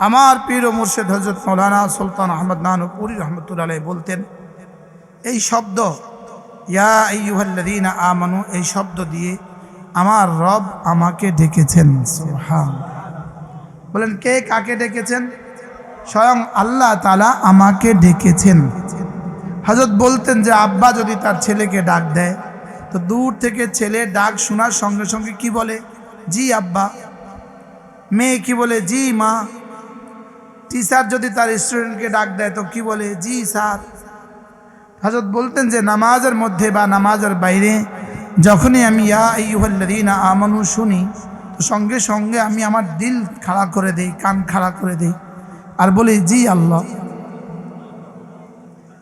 আমার পীর মুর্শেদ হজরত মৌলানা সুলতান আহমদ নানুপুরি রহমতুল্লাহ বলতেন, এই শব্দ, ইয়া ইউহাল্লাদিনা আমানু, এই শব্দ দিয়ে আমার রব আমাকে ডেকেছেন। বলেন, কে কাকে ডেকেছেন? স্বয়ং আল্লাহ তালা আমাকে ডেকেছেন। হজরত বলতেন যে, আব্বা যদি তার ছেলেকে ডাক দেয়, তো দূর থেকে ছেলে ডাক শোনার সঙ্গে সঙ্গে কি বলে? জি আব্বা। মেয়ে কি বলে? জি মা। টিচার যদি তার স্টুডেন্টকে ডাক দেয় তো কি বলে? জি স্যার। হজরত বলতেন যে, নামাজের মধ্যে বা নামাজের বাইরে যখনই আমি ইয়া ইউহল্লাদিনা আমানু শুনি, তো সঙ্গে সঙ্গে আমি আমার দিল খাড়া করে দেই, কান খাড়া করে দেই আর বলি, জি আল্লাহ।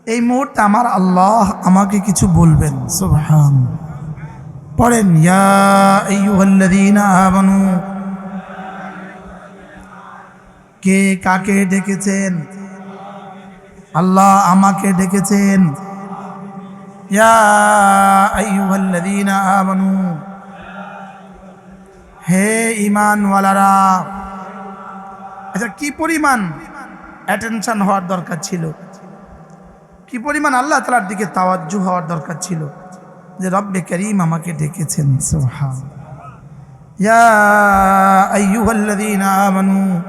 এই মুহূর্তে আমার আল্লাহ আমাকে কিছু বলবেন। সুবহান। পড়েন, ইয়া আইয়ুহাল্লাযীনা আমানু কে কাকে ডেকেছেন? আল্লাহ আমাকে ডেকেছেন। হে ঈমানওয়ালারা। আচ্ছা কি পরিমাণ অ্যাটেনশন হওয়ার দরকার ছিল? কি পরিমাণ আল্লাহ তালার দিকে তাওয়াজ্জু হওয়ার দরকার ছিল? যে রব্বে করিম আমাকে ডেকেছেন সুবহান ইয়া আইয়ুহাল্লাযীনা আমানু।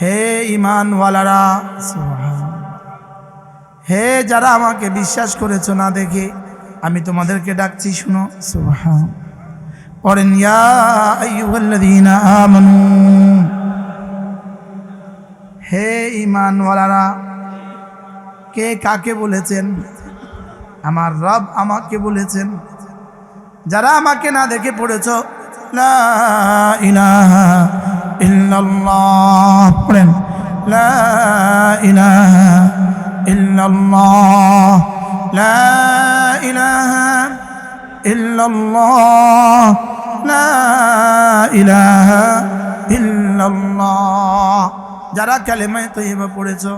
হে ঈমানওয়ালারা সুবহান হে যারা আমাকে বিশ্বাস করেছ না দেখে, আমি তোমাদেরকে ডাকছি, শুনো। সুবহান পড়েন আমানু। হে ঈমানওয়ালারা কে কাকে বলেছেন? আমার রব আমাকে বলেছেন, যারা আমাকে না দেখে পড়েছ, লা ইলাহা ইল্লাল্লাহ লা ইলাহা ইল্লাল্লাহ। লা যারা কালেমায় তৈবা পড়েছো,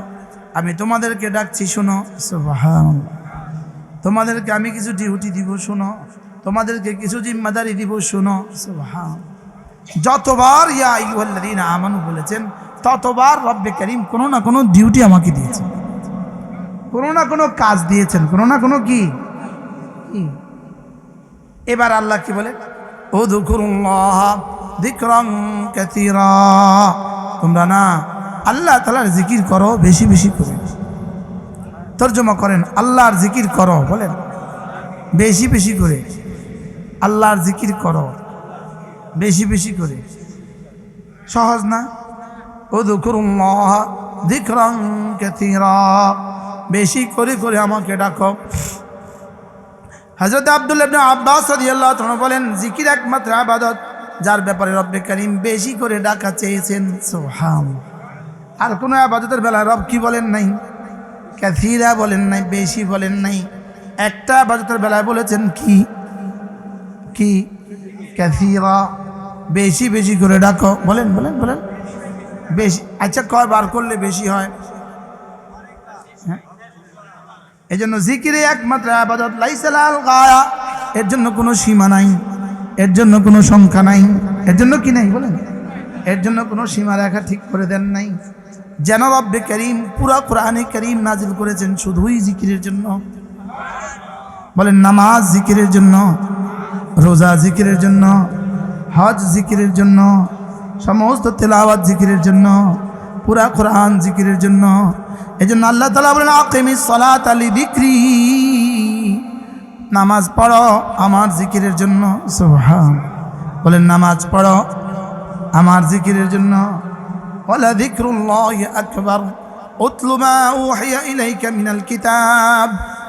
আমি তোমাদেরকে ডাকছি, শোনো। তোমাদেরকে আমি কিছু ডিউটি দিব, শোনো। তোমাদেরকে কিছু জিম্মাদারি দিব, শোনো। সুবহান যতবার ইয়া আইয়ুহাল্লাযীনা আমানু বলেছেন, ততবার রব্বে করিম কোনো না কোনো ডিউটি আমাকে দিয়েছেন। কোনো না কোনো কাজ দিয়েছেন, কোনো না কোনো কি? এবার আল্লাহ কি বলে? ও তোমরা না আল্লাহ তালার জিকির করো, বেশি বেশি করে। তর্জমা করেন, আল্লাহর জিকির করো, বলেন। বেশি বেশি করে। আল্লাহর জিকির করো। বেশি বেশি করে। সহজ না? ও দুকুরুল্লাহ দিকরং কাসীরা। বেশি করে করে আমাকে ডাকো। হজরত আব্দুল ইবনে আব্বাস বলেন, জিকির একমাত্র আবাদত, যার ব্যাপারে রব্বে করিম বেশি করে ডাকা চেয়েছেন। সুবহান। আর কোনো আবাদতের বেলায় রব কি বলেন নাই? ক্যাথিরা বলেন নাই, বেশি বলেন নাই। একটা আবাদতের বেলায় বলেছেন কি? কি? ক্যাথিরা বেশি বেশি করে ডাকো। বলেন বলেন বলেন। বেশি আচ্ছা কয় বার করলে বেশি হয়? হ্যাঁ। এই জন্য জিকিরে একমাত্র আবাদত লাইসালাল গায়া। এর জন্য কোনো সীমা নাই। এর জন্য কোনো সংখ্যা নাই। এর জন্য কি নাই, বলেন? এর জন্য কোনো সীমা রেখা ঠিক করে দেন নাই। যেন রব্বে করিম পুরা কোরআনে করিম নাজিল করেছেন শুধুই জিকিরের জন্য। বলেন, নামাজ জিকিরের জন্য, রোজা জিকিরের জন্য। হজ জিকিরের জন্য, সমস্ত তেলাওয়াত জিকিরের জন্য, পুরা কোরআন জিকিরের জন্য। এই জন্য আল্লাহ তালা বলেন, আকেমি সলাত আলী বিক্রি নামাজ পড়ো আমার জিকিরের জন্য। সোহান বলেন, নামাজ পড়ো আমার জিকিরের জন্য। ওলা জিক্রুল্লাহ আকবর। উতলুমা উহিয়া ইলাইকা মিনাল কিতাব।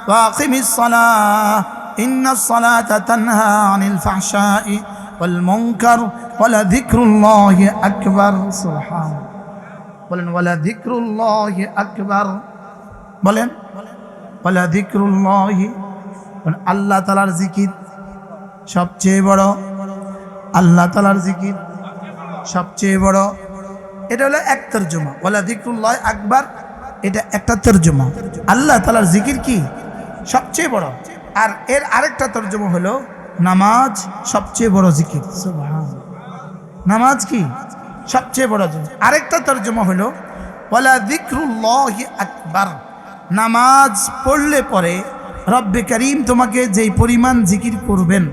ওয়াকিমিস সালাহ। ইন্নাস সালাতা তানহা আনিল ফাহশাই। والمنكر ولذكر الله أكبر سبحان বলেন ওয়ালা যিকরুল্লাহ আকবার বলেন ওয়ালা যিকরুল্লাহ আল্লাহ তালার জিকির সবচেয়ে বড় আল্লাহ তালার জিকির সবচেয়ে বড় এটা হলো এক তর্জমা ওয়ালা যিকরুল্লাহ আকবার এটা একটা তর্জমা আল্লাহ তালার জিকির কি সবচেয়ে বড় আর এর আরেকটা তর্জমা হলো নামাজ সবচেয়ে বড় জিকির। নামাজ কি? সবচেয়ে বড় জিনিস আরেকটা তর্জমা হলো ওয়ালা যিকরুল্লাহি আকবার। নামাজ পড়লে পরে রব্বে করিম তোমাকে যেই পরিমাণ জিকির করবেন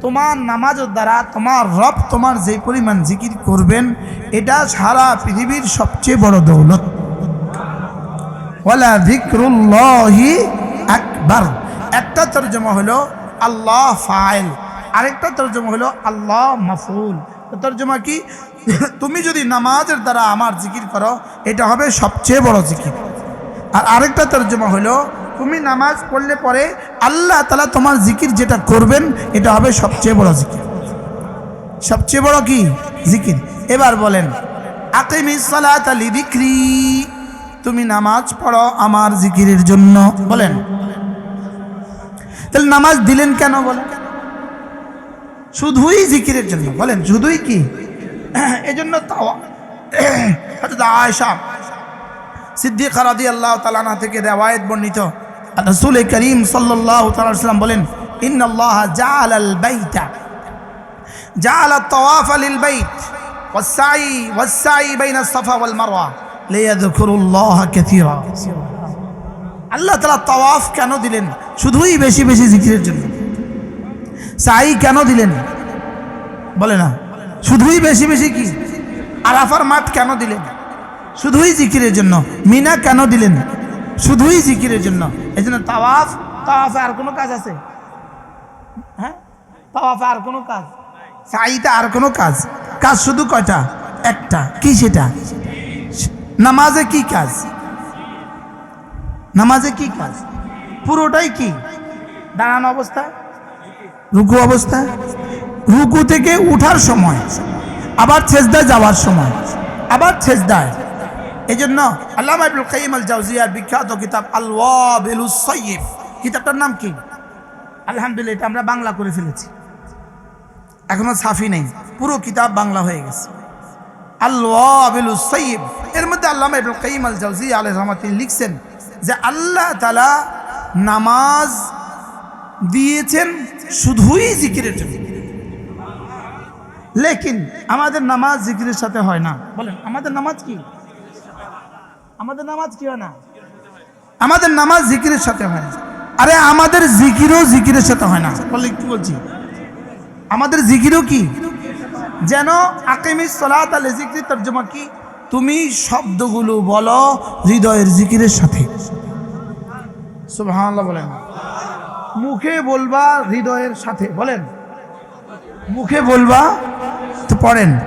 তোমার নামাজের দ্বারা তোমার রব তোমার যেই পরিমাণ জিকির করবেন এটা সারা পৃথিবীর সবচেয়ে বড় দৌলত। ওয়ালা যিকরুল্লাহি আকবার। একটা তর্জমা হলো আল্লাহ ফাইল। আরেকটা তর্জমা হলো আল্লাহ মাফুল। তর্জমা কি? তুমি যদি নামাজের দ্বারা আমার জিকির করো, এটা হবে সবচেয়ে বড় জিকির। আর আরেকটা তর্জমা হলো, তুমি নামাজ পড়লে পরে আল্লাহ তালা তোমার জিকির যেটা করবেন, এটা হবে সবচেয়ে বড় জিকির। সবচেয়ে বড় কি? জিকির। এবার বলেন আকিমিসালাত আলি বিক্রি তুমি নামাজ পড়ো আমার জিকিরের জন্য। বলেন তাহলে নামাজ দিলেন কেন বলেন শুধুই জিকিরের জন্য বলেন শুধুই কি এই জন্য তাও আয়সা সিদ্দিক রাদি আল্লাহ তালানা থেকে রেওয়ায়ত বর্ণিত রসুল করিম সাল্লাহ সাল্লাম বলেন ইন্নআল্লাহ জাআল আল বাইতা জাআল الطواف للبيت والسعي والسعي بين الصفا والمروة ليذكروا الله كثيرا আল্লাহ তালা তাওয়াফ কেন দিলেন শুধুই বেশি বেশি জিকিরের জন্য। সাই কেন দিলেন? বলে না। শুধুই বেশি বেশি কি? আরাফার মাঠ কেন দিলেন? শুধুই জিকিরের জন্য। মিনা কেন দিলেন? শুধুই জিকিরের জন্য। এই জন্য তাওয়াফ, তাওয়াফে আর কোনো কাজ আছে? হ্যাঁ? তাওয়াফে আর কোনো কাজ? সাইতে আর কোনো কাজ? কাজ শুধু কয়টা? একটা। কি সেটা? নামাজে কি কাজ? নামাজে কি কাজ? পুরোটাই কি? দাঁড়ানো অবস্থা? রুকু অবস্থা? রুকু থেকে উঠার সময়, আবার ছেজদায় যাওয়ার সময়, আবার ছেজদায় এই জন্য আল্লামা বিখ্যাত কিতাব আল ওয়াবিলুস সাইয়্যিব কিতাবটার নাম কি? আলহামদুলিল্লাহ, এটা আমরা বাংলা করে ফেলেছি। এখনও সাফি নেই। পুরো কিতাব বাংলা হয়ে গেছে। আল ওয়াবিলুস সাইয়্যিব এর মধ্যে আল্লামা ইবনুল কাইম আল জাউজিয়া তিনি লিখছেন যে আল্লাহ তাআলা নামাজ দিয়েছেন শুধুই জিকিরের জন্য। লেকিন আমাদের নামাজ জিকিরের সাথে হয় না। বলেন, আমাদের নামাজ কি? আমাদের নামাজ কি হয় না? আমাদের নামাজ জিকিরের সাথে হয় না। আরে, আমাদের জিকিরও জিকিরের সাথে হয় না। বলে কি বলছি। আমাদের জিকিরও কি? যেন আকিমি সলাত আলে জিকির তর্জমা কি? তুমি শব্দগুলো বলো হৃদয়ের জিকিরের সাথে। সুবহানাল্লাহ বলেন। মুখে বলবা হৃদয়ের সাথে, বলেন। মুখে বলবা তো পড়েন।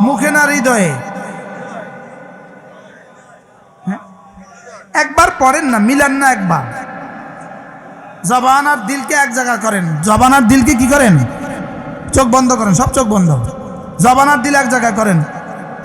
মুখে না হৃদয়ে? হ্যাঁ? একবার পড়েন না, মিলান না একবার। জবান আর দিলকে এক জায়গা করেন। জবান আর দিলকে কি করেন? চোখ বন্ধ করেন, সব চোখ বন্ধ। জবান আর দিল এক জায়গা করেন।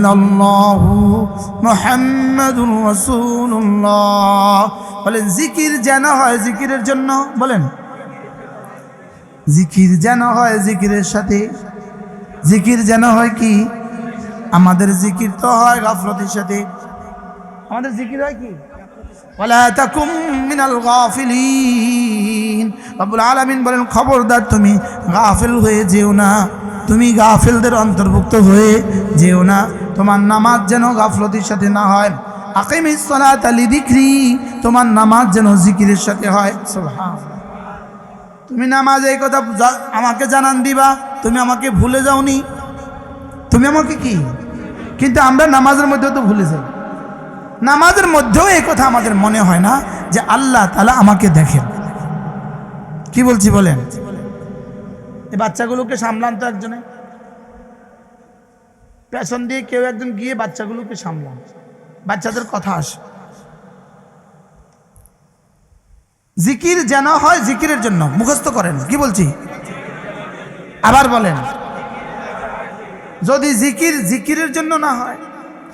ইল্লাল্লাহ মুহাম্মাদুর রাসূলুল্লাহ। বলেন, জিকির যেন হয় জিকিরের জন্য, বলেন। জিকির যেন হয় জিকিরের সাথে। জিকির যেন হয় কি? আমাদের জিকির তো হয় গাফলতির সাথে। আমাদের জিকির হয় কি? গাফিলিন। আলামিন বলেন, খবরদার তুমি গাফিল হয়ে যেও না। তুমি গাফিলদের অন্তর্ভুক্ত হয়ে যেও না। তোমার নামাজ যেন গাফলতির সাথে না হয়। আকিমিস সালাত লিযিকরি তোমার নামাজ যেন জিকিরের সাথে হয়। তুমি নামাজ এই কথা আমাকে জানান দিবা, তুমি আমাকে ভুলে যাওনি। তুমি আমাকে কি? কিন্তু আমরা নামাজের মধ্যেও তো ভুলে যাই। নামাজের মধ্যেও এই কথা আমাদের মনে হয় না যে আল্লাহ তালা আমাকে দেখেন। কি বলছি বলেন? এই বাচ্চাগুলোকে সামলান তো একজনে। পেছন দিয়ে কেউ একজন গিয়ে বাচ্চাগুলোকে সামলান। বাচ্চাদের কথা আসে। জিকির যেন হয় জিকিরের জন্য, মুখস্থ করেন, কি বলছি? আবার বলেন, যদি জিকির জিকিরের জন্য না হয়